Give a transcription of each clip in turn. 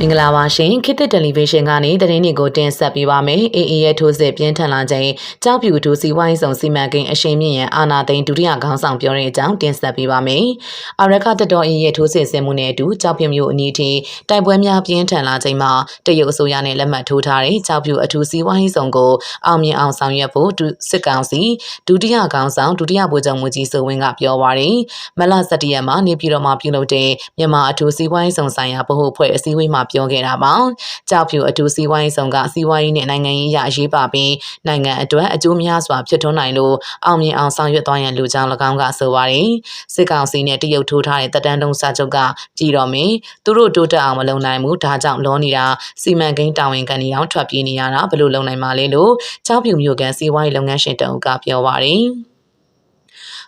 မင်္ဂလာပါရှင်ခေတ်သစ်တယ်လီဗီရှင်းကနေသတင်းတွေကိုတင်ဆက်ပေးပါမယ်အေအေရဲ့ထိုးစစ်ပြင်းထန်လာခြင်းကြောက်ဖြူထိုးစီဝိုင်းဆောင်စီမံကိန်းအရှိန်မြင့်ရန်အာနာသိန်းဒုတိယခေါင်းဆောင်ပြောတဲ့အကြောင်းတင်ဆက်ပေးပါမယ်အာရခတတော်အေရဲ့ထိုးစစ်ဆင်မှုနဲ့အတူကြောက်ဖြူမျိုးအနီးထိတိုက်ပွဲများပြင်းထန်လာခြင်းမှာတရုတ်အစိုးရနဲ့လက်မှတ်ထိုးထားတဲ့ကြောက်ဖြူအထူးစီဝိုင်းဆောင်ကိုအောင်မြင်အောင်ဆောင်ရွက်ဖို့စစ်ကောင်စီဒုတိယခေါင်းဆောင်ဒုတိယဗိုလ်ချုပ်မှုကြီးစိုးဝင်းကပြောပါရယ်မလ17ရက်မှာနေပြည်တော်မှာပြုလုပ်တဲ့မြန်မာအထူးစီဝိုင်းဆောင်ဆိုင်ရာဗဟိုဖွဲ့အစည်းအဝေးမှာပြောခဲ့တာပါ။ကြောက်ဖြူအထူးစီးပွားရေးဆောင်ကစီးပွားရေးနဲ့နိုင်ငံရေးရအရေးပါပြီးနိုင်ငံအတွက်အကျိုးများစွာဖြစ်ထွန်းနိုင်လို့အောင်မြင်အောင်ဆောင်ရွက်သွားရန်လိုကြောင်း၎င်းကဆိုပါတယ်။စစ်ကောင်စီနဲ့တရုတ်ထိုးထားတဲ့တပ်တန်းတုံးစာချုပ်ကကြည်တော်မင်းသူတို့တိုးတက်အောင်မလုပ်နိုင်ဘူးဒါကြောင့်လောနေတာစီမံကိန်းတာဝန်ခံနေအောင်ထွက်ပြေးနေရတာဘယ်လိုလုပ်နိုင်မှာလဲလို့ကြောက်ဖြူမျိုးကန်စီးပွားရေးလုပ်ငန်းရှင်တအုပ်ကပြောပါတယ်။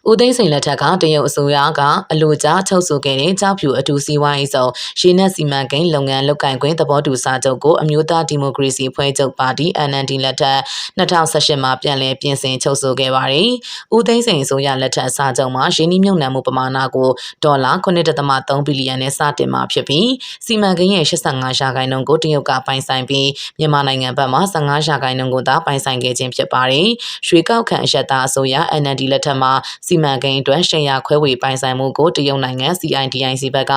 ဦးသိန်းစိန်လက်ထက်ကတရုတ်အစိုးရကအလိုကျချုပ်ဆိုခဲ့တဲ့ကြောက်ဖြူအထူးစီးပွားရေးဆောင်ရေနက်စီမံကိန်းလုပ်ငန်းလုပ်ကိုင်ခွင့်သဘောတူစာချုပ်ကိုအမျိုးသားဒီမိုကရေစီဖွဲ့ချုပ်ပါတီ NLD လက်ထက်2018မှာပြန်လည်ပြင်ဆင်ချုပ်ဆိုခဲ့ပါတယ်။ဦးသိန်းစိန်အစိုးရလက်ထက်စာချုပ်မှာရင်းနှီးမြှုပ်နှံမှုပမာဏကိုဒေါ်လာ9.3ဘီလီယံနဲ့စတင်မှာဖြစ်ပြီးစီမံကိန်းရဲ့85ရာခိုင်နှုန်းကိုတရုတ်ကပိုင်ဆိုင်ပြီးမြန်မာနိုင်ငံဘက်မှ15ရာခိုင်နှုန်းကိုသာပိုင်ဆိုင်ခဲ့ခြင်းဖြစ်ပါတယ်။ရွှေကောက်ခံအရက်သားအစိုးရ NLD လက်ထက်မှာစီမံကိန်းအတွက်ရှယ်ယာခွဲဝေပိုင်ဆိုင်မှုကိုတရုတ်နိုင်ငံ CIDIC ဘက်က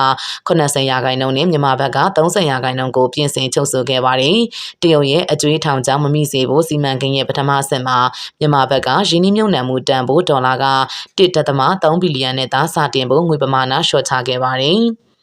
80ရာခိုင်နှုန်းနဲ့မြန်မာဘက်က30ရာခိုင်နှုန်းကိုပြင်ဆင်ချုပ်ဆိုခဲ့ပါတယ်။တရုတ်ရဲ့အကျွေးထောင်ကြောင့်မမိစေဖို့စီမံကိန်းရဲ့ပထမဆင့်မှာမြန်မာဘက်ကရင်းနှီးမြှုပ်နှံမှုတန်ဖိုးဒေါ်လာက1.3ဘီလီယံနဲ့သာစတင်ဖို့ငွေပမာဏလျှော့ချခဲ့ပါတယ်။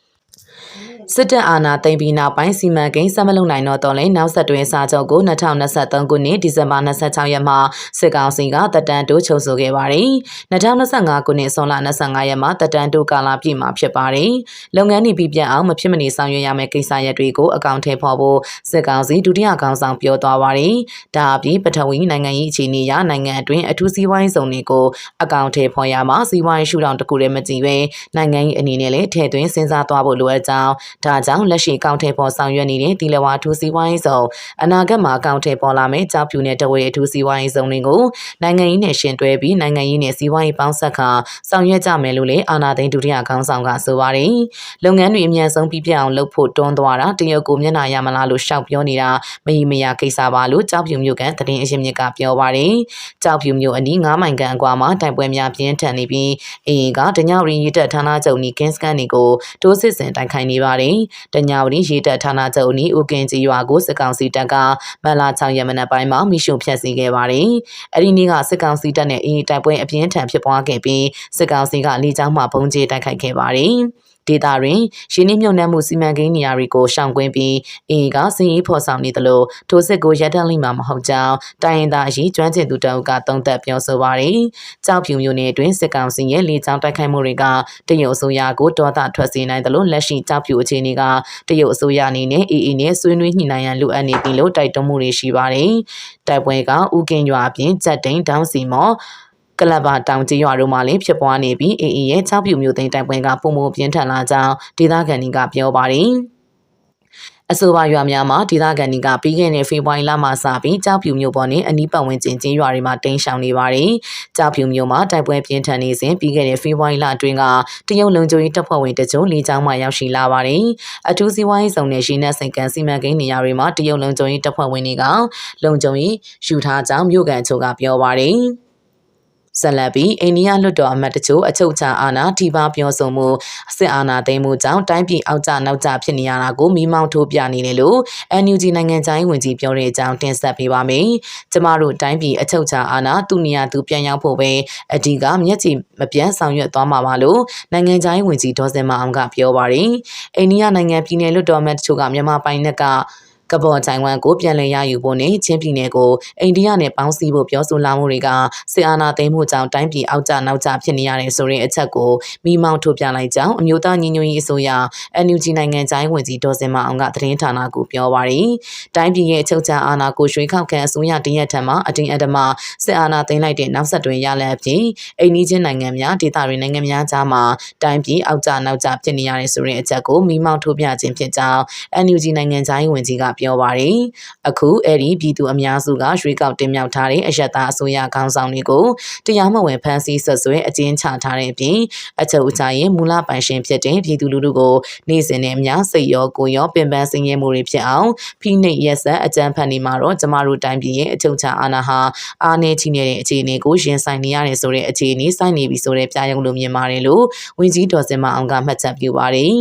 စစ်တပ်အာဏာသိမ်းပြီးနောက်ပိုင်းစီမံကိန်းဆက်မလုပ်နိုင်တော့တော့လဲနောက်ဆက်တွဲစာချုပ်ကို2023ခုနှစ်ဒီဇင်ဘာ26ရက်မှာစစ်ကောင်စီကတပ်တန်းတိုးချုပ်ဆိုခဲ့ပါတယ်။2025ခုနှစ်ဇွန်လ25ရက်မှာတပ်တန်းတိုးကာလပြည့်မှာဖြစ်ပါတယ်။လုပ်ငန်းတွေပြပြအောင်မဖြစ်မနေဆောင်ရွက်ရမယ့်ကိစ္စရပ်တွေကိုအကောင့်ထဲပေါ်ဖို့စစ်ကောင်စီဒုတိယခေါင်းဆောင်ပြောသွားပါတယ်။ဒါအပြင်ပထဝီနိုင်ငံရေးအခြေအနေအရနိုင်ငံအတွင်းအထူးစီးပွားရေးစုံတွေကိုအကောင့်ထဲပေါ်ရမှာစီးပွားရေးရှုထောင့်တစ်ခုတည်းမကြည့်ပဲနိုင်ငံရေးအနေနဲ့လည်းထည့်သွင်းစဉ်းစားသွားဖို့လိုအပ်ကြောင်းဒါကြောင့်လက်ရှိအကောင့်ထဲပေါ်ဆောင်ရွက်နေတဲ့တီလဝါထူးစီးပွားရေးဆောင်အနာဂတ်မှာအကောင့်ထဲပေါ်လာမယ့်ကြောက်ဖြူနဲ့တဝဲအထူးစီးပွားရေးဆောင်တွေကိုနိုင်ငံရေးနဲ့ရှင်တွဲပြီးနိုင်ငံရေးနဲ့စီးပွားရေးပေါင်းဆက်ခါဆောင်ရွက်ကြမယ်လို့လည်းအာနာသိန်းဒုတိယခေါင်းဆောင်ကဆိုပါတယ်။လုပ်ငန်းတွေအမြန်ဆုံးပြီးပြအောင်လုပ်ဖို့တွန်းသွားတာတရုတ်ကိုမျက်နှာရမလားလို့ရှောက်ပြောနေတာမဟီမယာကိစ္စပါလို့ကြောက်ဖြူမျိုးကန်တရင်အရှင်မြစ်ကပြောပါတယ်။ကြောက်ဖြူမျိုးအနီး9မိုင်ကန်အကွာမှာတိုင်ပွဲများပြင်းထန်နေပြီးအရင်ကတညဝရီရစ်တက်ဌာနချုပ်နီကင်းစကန်တွေကိုတိုးစစ်ဆင်တိုက်ခိုက်နေပါတယ်။တညဝရီရေတပ်ဌာနချုပ်နီဦးကင်ကြီးရွာကိုစစ်ကောင်စီတပ်ကမန်လာ6ရက်မနက်ပိုင်းမှာမိရှုဖျက်ဆီးခဲ့ပါတယ်။အဲဒီနေ့ကစစ်ကောင်စီတပ်နဲ့အင်းတိုက်ပွဲအပြင်းထန်ဖြစ်ပွားခဲ့ပြီးစစ်ကောင်စီကလေကြောင်းမှပုံကျဲတိုက်ခိုက်ခဲ့ပါတယ်။ဒေတာတွင်ရင်းနှီးမြှုပ်နှံမှုစီမံကိန်းနေရာတွေကိုရှောင်ကွင်းပြီးအင်ကစင်ရေးဖော်ဆောင်နေသလိုထိုစစ်ကိုရပ်တန့်လိမ့်မှာမဟုတ်ကြောင်းတိုင်းရင်းသားအရေးကျွမ်းကျင်သူတအုပ်ကသုံးသပ်ပြောဆိုပါတယ်။ကြောက်ဖြူမျိုးနယ်အတွင်းစစ်ကောင်စီရဲ့လေကြောင်းတိုက်ခိုက်မှုတွေကတရုတ်အစိုးရကိုဒေါသထွက်စေနိုင်သလိုလက်ရှိကြောက်ဖြူအခြေအနေကတရုတ်အစိုးရအနေနဲ့အေအေနဲ့ဆွေးနွေးညှိနှိုင်းရန်လိုအပ်နေပြီလို့တိုက်တွန်းမှုတွေရှိပါတယ်။တိုက်ပွဲကဥကင်ရွာအပြင်ကြက်တိန်တောင်စီမော် ကလပ်ပါတောင်ကျရွာတို့မှာလည်းဖြစ်ပွားနေပြီးအေအေရဲ့6ပြူမျိုးသိန်းတိုက်ပွဲကပုံမပြင်းထန်လာကြောင်းဒေသခံတွေကပြောပါတယ်အဆိုပါရွာများမှာဒေသခံတွေကပြီးခဲ့တဲ့ဖေဖော်ဝါရီလမှစပြီးကြောက်ဖြူမျိုးပေါ်နဲ့အနီးပတ်ဝန်းကျင်ကျင်းရွာတွေမှာတိမ်းရှောင်နေပါတယ်။ကြောက်ဖြူမျိုးမှာတိုက်ပွဲပြင်းထန်နေစဉ်ပြီးခဲ့တဲ့ဖေဖော်ဝါရီလအတွင်းကတရုတ်လုံခြုံရေးတပ်ဖွဲ့ဝင်တကြိမ်လေကြောင်းမှရောက်ရှိလာပါတယ်။အထူးစီးပွားရေးဆောင်တဲ့ရင်းနှက်စိန်ကန်စီမံကိန်းနေရာတွေမှာတရုတ်လုံခြုံရေးတပ်ဖွဲ့ဝင်တွေကလုံခြုံရေးယူထားကြောင်းမြို့ကန်ချို့ကပြောပါတယ်။ ဆက်လက်ပြီးအိန္ဒိယလွှတ်တော်အမတ်တချို့အချုပ်ချာအာဏာထိပါပြောဆိုမှုစစ်အာဏာသိမ်းမှုကြောင့်တိုင်းပြည်အောက်ကျနောက်ကျဖြစ်နေရတာကိုမိမောင်းထိုးပြနေတယ်လို့ NUG နိုင်ငံခြားရေးဝန်ကြီးပြောတဲ့အကြောင်းတင်ဆက်ပေးပါမယ်။ကျမတို့တိုင်းပြည်အချုပ်ချာအာဏာသူနေရာသူပြန်ရောက်ဖို့ပဲအဓိကမျက်ခြေမပြတ်ဆောင်ရွက်သွားမှာပါလို့နိုင်ငံခြားရေးဝန်ကြီးဒေါ်စင်မအောင်ကပြောပါတယ်။အိန္ဒိယနိုင်ငံပြည်နယ်လွှတ်တော်အမတ်တချို့ကမြန်မာပိုင်နက်က ကဘော်တိုင်ဝမ်ကိုပြန်လည်ရယူဖို့နဲ့ချင်းပြည်နယ်ကိုအိန္ဒိယနဲ့ပေါင်းစည်းဖို့ပြောဆိုလာမှုတွေကစစ်အာဏာသိမ်းမှုကြောင့်တိုင်းပြည်အောက်ကျနောက်ကျဖြစ်နေရတယ်ဆိုတဲ့အချက်ကိုမိမောင်းထုတ်ပြလိုက်ကြောင်းအမျိုးသားညီညွတ်ရေးအစိုးရ NUG နိုင်ငံခြားရေးဝန်ကြီးဒေါ်စင်မအောင်ကသတင်းဌာနကိုပြောပါရယ်တိုင်းပြည်ရဲ့အချုပ်ချာအာဏာကိုရွှေခောက်ခံအစိုးရတရက်ထံမှအတင်းအဓမ္မစစ်အာဏာသိမ်းလိုက်တဲ့နောက်ဆက်တွဲရလဒ်အပြင်အိန္ဒိချင်းနိုင်ငံများဒေသတွေနိုင်ငံများကြားမှာတိုင်းပြည်အောက်ကျနောက်ကျဖြစ်နေရတယ်ဆိုတဲ့အချက်ကိုမိမောင်းထုတ်ပြခြင်းဖြစ်ကြောင်း NUG နိုင်ငံခြားရေးဝန်ကြီးကပြောပါတယ်။အခုအဲ့ဒီပြည်သူအများစုကရွေးကောက်တင်မြှောက်ထားတဲ့အယက်သားအစိုးရခေါင်းဆောင်တွေကိုတရားမဝင်ဖမ်းဆီးဆက်ဆွဲအကျဉ်းချထားတဲ့အပြင်အချုပ်အချရဲ့မူလပိုင်ရှင်ဖြစ်တဲ့ပြည်သူလူထုကိုနေ့စဉ်နဲ့အမျှစိတ်ရောကိုယ်ရောပင်ပန်းဆင်းရဲမှုတွေဖြစ်အောင်ဖိနှိပ်ရက်စက်အကြမ်းဖက်နေမှာတော့ကျမတို့တိုင်းပြည်ရဲ့အချုပ်ချအာဏာဟာအားနည်းချနေတဲ့အခြေအနေကိုရင်ဆိုင်နေရတယ်ဆိုတဲ့အခြေအနေစိုက်နေပြီဆိုတဲ့ပြရုံလိုမြင်ပါတယ်လို့ဝန်ကြီးဒေါ်စင်မအောင်ကမှတ်ချက်ပြုပါတယ်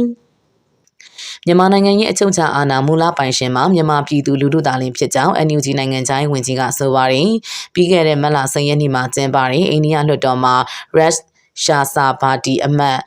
မြန်မာနိုင်ငံရဲ့အချုပ်အခြာအာဏာမူလပိုင်ရှင်မှာမြန်မာပြည်သူလူထုသားလင်းဖြစ်ကြောင်း NUG နိုင်ငံခြားရေးဝန်ကြီးကဆိုပါတယ်။ပြီးခဲ့တဲ့မတ်လ10ရက်နေ့မှာကျင်းပတဲ့အိန္ဒိယလွှတ်တော်မှာ Ras Shasa Party အမတ်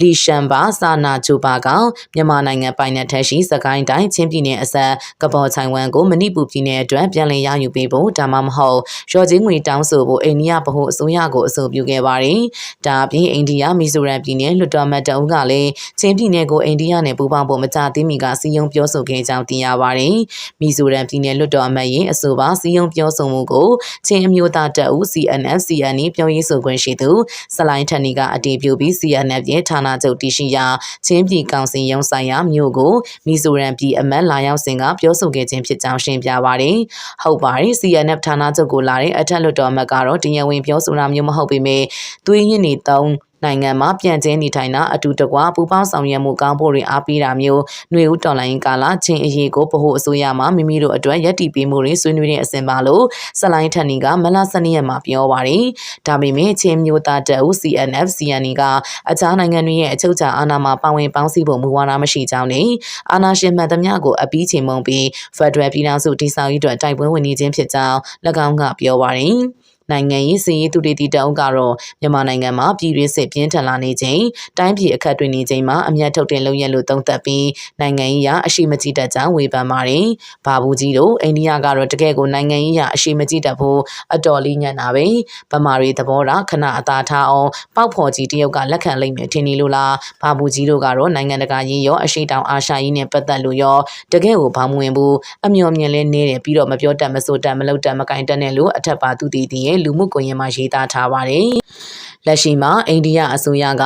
လီရှန်ဘာစာနာဂျိုဘာကမြန်မာနိုင်ငံပိုင်နယ်ထက်ရှိစကိုင်းတိုင်းချင်းပြည်နယ်အစပ်ကဘော်ချိုင်ဝမ်ကိုမဏိပူပြည်နယ်အတွက်ပြန်လည်ရယူပေးဖို့ဒါမှမဟုတ်ရော်ချင်းငွေတောင်းဆိုဖို့အိန္ဒိယဗဟိုအစိုးရကိုအဆိုပြုခဲ့ပါတယ်။ဒါအပြင်အိန္ဒိယမီဇိုရမ်ပြည်နယ်လွှတ်တော်မတ်တအုပ်ကလည်းချင်းပြည်နယ်ကိုအိန္ဒိယနဲ့ပူးပေါင်းဖို့မကြသေးမီကစီယုံပြောဆိုခဲ့ကြောင်းသိရပါတယ်။မီဇိုရမ်ပြည်နယ်လွှတ်တော်အမတ်ရဲ့အဆိုပါစီယုံပြောဆိုမှုကိုချင်းအမျိုးသားတပ်ဦး CNF CN ပြောရေးဆိုခွင့်ရှိသူစလိုင်းထန်နီကအတည်ပြုပြီး CNF ရဲ့ဌာနချုပ်တည်ရှိရာချင်းပြည်ကောင်စီရုံးဆိုင်ရာမြို့ကိုမီဇိုရမ်ပြည်အမတ်လာရောက်စဉ်ကပြောဆိုခဲ့ခြင်းဖြစ်ကြောင်းရှင်းပြပါတယ်။ဟုတ်ပါတယ် CNF ဌာနချုပ်ကိုလာတဲ့အထက်လွှတ်တော်အမတ်ကတော့တရားဝင်ပြောဆိုတာမျိုးမဟုတ်ပေမဲ့သွေးရင်းနေတုံးနိုင်ငံမှာပြန်ကျင်းနေထိုင်တာအတူတကွပူပေါင်းဆောင်ရွက်မှုကောင်းဖို့တွေအားပေးတာမျိုးຫນွေဦးတော်လိုင်းကာလချင်းအရေးကိုဗဟုအစိုးရမှမိမိတို့အတွက်ရည်တည်ပေးမှုတွေဆွေးနွေးတဲ့အစဉ်ပါလို့စလိုင်းထန်နီကမလစနစ်ရက်မှာပြောပါတယ်။ဒါပေမဲ့ချင်းမျိုးသားတပ်ဦး CNF CNE ကအခြားနိုင်ငံတွေရဲ့အချုပ်အခြာအာဏာမှာပါဝင်ပေါင်းစည်းဖို့မူဝါဒမရှိကြောင်းနဲ့အာဏာရှင်မှန်သမျှကိုအပီးချိန်မုံပြီး Federal ပြည်ထောင်စုတည်ဆောက်ရေးအတွက်တိုက်ပွဲဝင်နေခြင်းဖြစ်ကြောင်း၎င်းကပြောပါတယ်။ နိုင်ငံရေးစည်ရေးသူတွေတီတောင်းကတော့မြန်မာနိုင်ငံမှာပြည်တွင်းစစ်ပြင်းထန်လာနေချိန်တိုင်းပြည်အခက်တွေနေချိန်မှာအမျက်ထုတ်တင်လုံရလို့တုံ့သက်ပြီးနိုင်ငံရေးအအရှိမကြီးတတ်ကြောင်းဝေဖန်ပါတယ်။ဘာဘူးကြီးတို့အိန္ဒိယကတော့တကယ်ကိုနိုင်ငံရေးအအရှိမကြီးတတ်ဖို့အတော်လေးညံ့တာပဲ။ဗမာတွေသဘောထားခဏအသာထားအောင်ပေါက်ဖော်ကြီးတယောက်ကလက်ခံလိုက်မယ်ထင်နေလို့လား။ဘာဘူးကြီးတို့ကတော့နိုင်ငံတကာရေးရောအရှိတောင်အာရှရေးနဲ့ပတ်သက်လို့ရောတကယ်ကိုဘာမဝင်ဘူးအမျော်မြင်လဲနေတယ်ပြီးတော့မပြောတတ်မဆိုတတ်မလုပ်တတ်မကင်တတ်နဲ့လို့အထက်ပါသူတည်တည်ရဲ့လူမှုကွန်ရက်မှာရေးသားထားပါတယ်။လက်ရှိမှာအိန္ဒိယအစိုးရက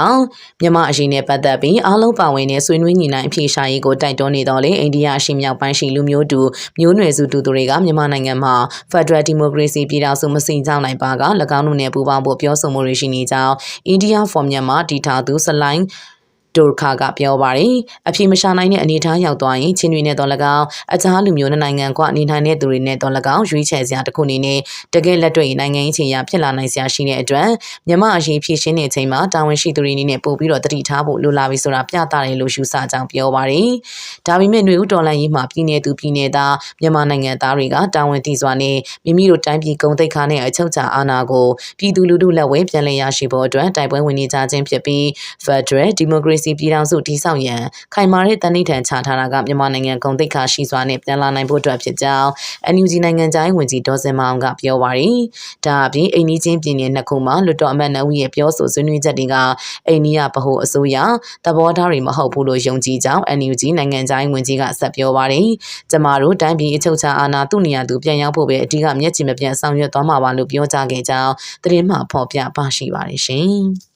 မြန်မာအရေးနဲ့ပတ်သက်ပြီးအားလုံးပါဝင်တဲ့ဆွေးနွေးညှိနှိုင်းအဖြေရှာရေးကိုတိုက်တွန်းနေတော့လေအိန္ဒိယအရှေ့မြောက်ပိုင်းရှိလူမျိုးတူမျိုးနွယ်စုတူသူတွေကမြန်မာနိုင်ငံမှာ Federal Democracy ပြည်ထောင်စုမစိန်ကြောင်းနိုင်ပါက၎င်းတို့နဲ့ပူးပေါင်းဖို့ပြောဆိုမှုတွေရှိနေကြောင်း India for Myanmar တည်ထားသူစလိုင်း ဒိုခါကပြောပါတယ်အပြေမရှာနိုင်တဲ့အနေအထားရောက်သွားရင်ချင်းတွေနဲ့တော့၎င်းအခြားလူမျိုးနိုင်ငံကအနေနိုင်တဲ့သူတွေနဲ့တော့၎င်းရွေးချယ်စရာတစ်ခုအနေနဲ့တကယ်လက်တွေ့နိုင်ငံရေးချိန်ရဖြစ်လာနိုင်စရာရှိတဲ့အတွက်မြန်မာအရေးဖြည့်ရှင်းတဲ့အချိန်မှာတာဝန်ရှိသူတွေအနေနဲ့ပို့ပြီးတော့တတိထားဖို့လိုလာပြီဆိုတာပြသတယ်လို့ယူဆကြောင်းပြောပါတယ်ဒါပေမဲ့ຫນွေဦးတော်လန်ရေးမှာပြည်내သူပြည်내သားမြန်မာနိုင်ငံသားတွေကတာဝန်တည်စွာနဲ့မိမိတို့တိုင်းပြည်ဂုံတိတ်ခါနဲ့အချုပ်ချာအာဏာကိုပြည်သူလူထုလက်ဝဲပြန်လည်ရရှိဖို့အတွက်တိုက်ပွဲဝင်နေကြခြင်းဖြစ်ပြီး Federal Democracy စီပြည်ထောင်စုတည်ဆောက်ရန်ခိုင်မာတဲ့တန်ဋိဌာန်ချထားတာကမြန်မာနိုင်ငံဂုံတိတ်ခါရှိစွာနဲ့ပြန်လာနိုင်ဖို့အတွက်ဖြစ်ကြောင်း NUG နိုင်ငံသားဝင်ကြီးဒေါ်စင်မောင်ကပြောပါရယ်ဒါအပြင်အိန္ဒိချင်းပြည်နယ်နှစ်ခုမှာလွတ်တော်အမတ်နှုတ်ရဲ့ပြောဆိုဆွေးနွေးချက်တွေကအိန္ဒိယဗဟိုအစိုးရသဘောထားတွေမဟုတ်ဘူးလို့ယုံကြည်ကြောင်း NUG နိုင်ငံသားဝင်ကြီးကဆက်ပြောပါရယ်ကျမတို့တိုင်းပြည်အချုပ်ချာအာဏာသူ့နေရာသူပြန်ရောက်ဖို့ပဲအဓိကမျက်ခြေမပြတ်ဆောင်ရွက်သွားမှာပါလို့ပြောကြားခဲ့ကြောင်းသတင်းမှဖော်ပြပါရှိပါတယ်ရှင်